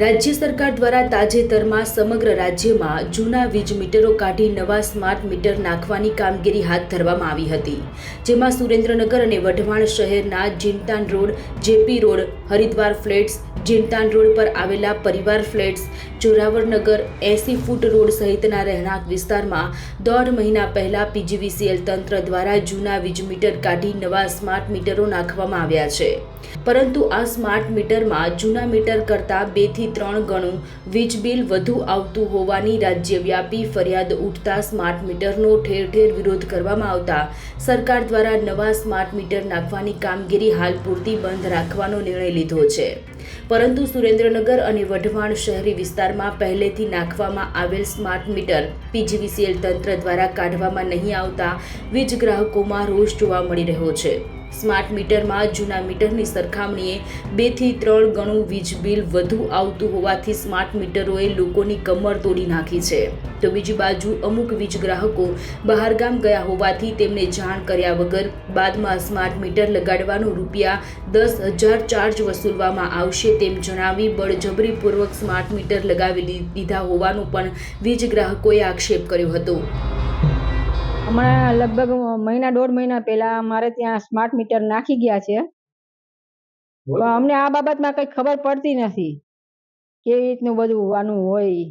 રાજ્ય સરકાર દ્વારા તાજેતરમાં સમગ્ર રાજ્યમાં જૂના વીજ મીટરો કાઢી નવા સ્માર્ટ મીટર નાખવાની કામગીરી હાથ ધરવામાં આવી હતી. જેમાં સુરેન્દ્રનગર અને વઢવાણ શહેરના Jintan road, JP road, Haridwar flats, Jintan road પર આવેલા પરિવાર ફ્લેટ્સ જોરાવરનગર એસી ફૂટ રોડ સહિતના રહેણાંક વિસ્તારમાં દોઢ મહિના પહેલા પીજીવીસીએલ તંત્ર દ્વારા જૂના વીજ મીટર કાઢી નવા સ્માર્ટ મીટરો નાખવામાં આવ્યા છે. પરંતુ આ સ્માર્ટ મીટરમાં જૂના મીટર કરતાં બેથી ત્રણ ગણું. વીજ બિલ વધુ આવતું હોવાની રાજ્યવ્યાપી ફરિયાદ ઉઠતા સ્માર્ટ મીટરનો ઠેર ઠેર વિરોધ કરવામાં આવતા. સરકાર દ્વારા નવા સ્માર્ટ મીટર નાખવાની કામગીરી હાલ પૂરતી બંધ રાખવાનો નિર્ણય લીધો છે. પરંતુ સુરેન્દ્રનગર અને વઢવાણ શહેરી વિસ્તારમાં પહેલેથી નાખવામાં આવેલ સ્માર્ટ મીટર પીજીવીસીએલ તંત્ર દ્વારા કાઢવામાં નહીં આવતા વીજ ગ્રાહકોમાં રોષ જોવા મળી રહ્યો છે. સ્માર્ટ મીટરમાં જૂના મીટરની સરખામણીએ બેથી ત્રણ ગણું વીજ બિલ વધુ આવતું હોવાથી સ્માર્ટ મીટરોએ લોકોની કમર તોડી નાખી છે. તો બીજી બાજુ અમુક વીજ ગ્રાહકો બહારગામ ગયા હોવાથી તેમને જાણ કર્યા વગર બાદમાં સ્માર્ટ મીટર લગાડવાનો રૂપિયા દસ હજાર ચાર્જ વસૂલવામાં આવશે તેમ જણાવી બળજબરીપૂર્વક સ્માર્ટ મીટર લગાવી દીધા હોવાનું પણ વીજ ગ્રાહકોએ આક્ષેપ કર્યો હતો. હમણાં લગભગ મહિના દોઢ મહિના પહેલા મારે ત્યાં સ્માર્ટ મીટર નાખી ગયા છે. પણ અમને આ બાબતમાં કઈ ખબર પડતી નથી કેવી રીતનું બધું આનું હોય.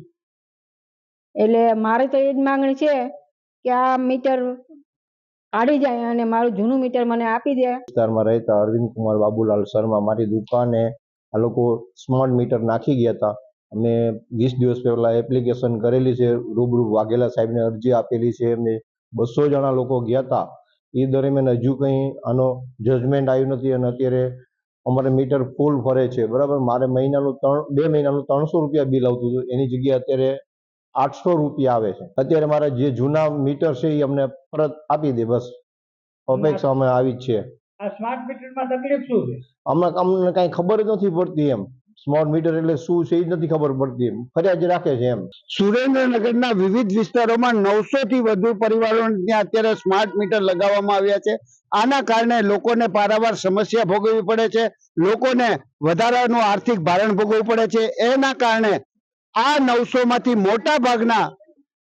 એટલે મારે તો એ જ માંગણી છે કે આ મીટર કાઢી જાય અને મારું જૂનું મીટર મને આપી દે. વિસ્તારમાં રહેતા અરવિંદ કુમાર બાબુલાલ શર્મા મારી દુકાને આ લોકો સ્માર્ટ મીટર નાખી ગયા હતા. અમે વીસ દિવસ પહેલા એપ્લિકેશન કરેલી છે રૂબરૂ વાઘેલા સાહેબને અરજી આપેલી છે એમને બસો જણા લોકો ગયા હતા એ દરમિયાન હજુ કંઈ આનો જજમેન્ટ આવ્યું નથી અને અત્યારે અમારે મીટર ફૂલ ફરે છે. બરાબર? મારે મહિનાનું ત્રણ બે મહિનાનું ત્રણસો રૂપિયા બિલ આવતું હતું. એની જગ્યાએ અત્યારે આઠસો રૂપિયા આવે છે. અત્યારે મારા જે જૂના મીટર છે એ અમને પરત આપી દે બસ. અપેક્ષા અમે આવી જ છે સ્માર્ટ મીટરમાં તકલીફ શું છે? અમને અમને કાંઈ ખબર જ નથી પડતી એમ. સ્માર્ટ મીટર એટલે શું છે એ નથી ખબર પડતી ફરિયાદ રાખે છે એમ. સુરેન્દ્રનગરના વિવિધ વિસ્તારોમાં નવસો થી વધુ પરિવારોને ત્યાં અત્યારે સ્માર્ટ મીટર લગાવવામાં આવ્યા છે. આના કારણે લોકોને પારાવાર સમસ્યા ભોગવવી પડે છે. લોકોને વધારાનું આર્થિક ભારણ ભોગવવું પડે છે. એના કારણે આ નવસો માંથી મોટા ભાગના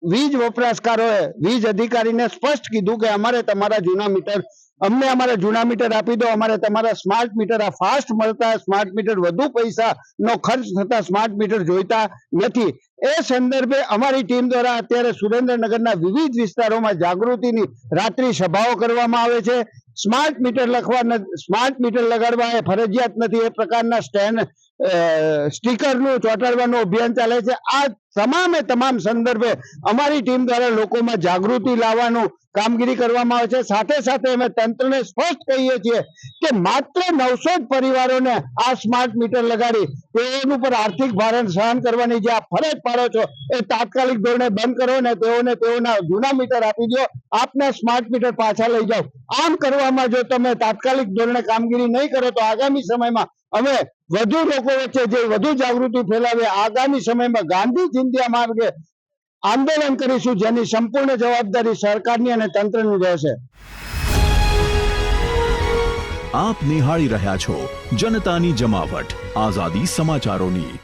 વીજ વપરાશકારોએ, વીજ અધિકારીને સ્પષ્ટ કીધું કે અમારે તમારા જૂના મીટર અમને અમારા જૂના મીટર આપી દો, અમારે તમારા સ્માર્ટ મીટર આ ફાસ્ટ મળતા સ્માર્ટ મીટર વધુ પૈસા નો ખર્ચ થતા સ્માર્ટ મીટર જોઈતા નથી. એ સંદર્ભે અમારી ટીમ દ્વારા અત્યારે સુરેન્દ્રનગરના વિવિધ વિસ્તારોમાં જાગૃતિની રાત્રિ સભાઓ કરવામાં આવે છે. સ્માર્ટ મીટર લખવા સ્માર્ટ મીટર લગાડવા એ ફરજિયાત નથી, એ પ્રકારના સ્ટેન્ડ સ્ટીકરનું ચોંટાડવાનું અભિયાન ચાલે છે. આ તમામે તમામ સંદર્ભે અમારી ટીમ દ્વારા લોકોમાં જાગૃતિ લાવવાનું કામગીરી કરવામાં આવે છે. સાથે સાથે અમે તંત્રને સ્પષ્ટ કહીએ છીએ કે માત્ર નવસો જ પરિવારોને આ સ્માર્ટ મીટર લગાડી તેઓનું પર આર્થિક ભારણ સહન કરવાની જે આ ફરજ પાડો છો એ તાત્કાલિક ધોરણે બંધ કરો ને તેઓને તેઓના જૂના મીટર આપી દો. આપના સ્માર્ટ મીટર પાછા લઈ જાઓ. આમ કરવામાં જો તમે તાત્કાલિક ધોરણે કામગીરી નહીં કરો તો આગામી સમયમાં અમે વધુ લોકો વચ્ચે જે વધુ જાગૃતિ ફેલાવે, આગામી સમયમાં ગાંધી ચિંધ્યા માર્ગે આંદોલન કરીશું, જેની સંપૂર્ણ જવાબદારી સરકારની અને તંત્રની રહેશે. આપ નિહાળી રહ્યા છો જનતાની જમાવટ, આઝાદી સમાચારોની.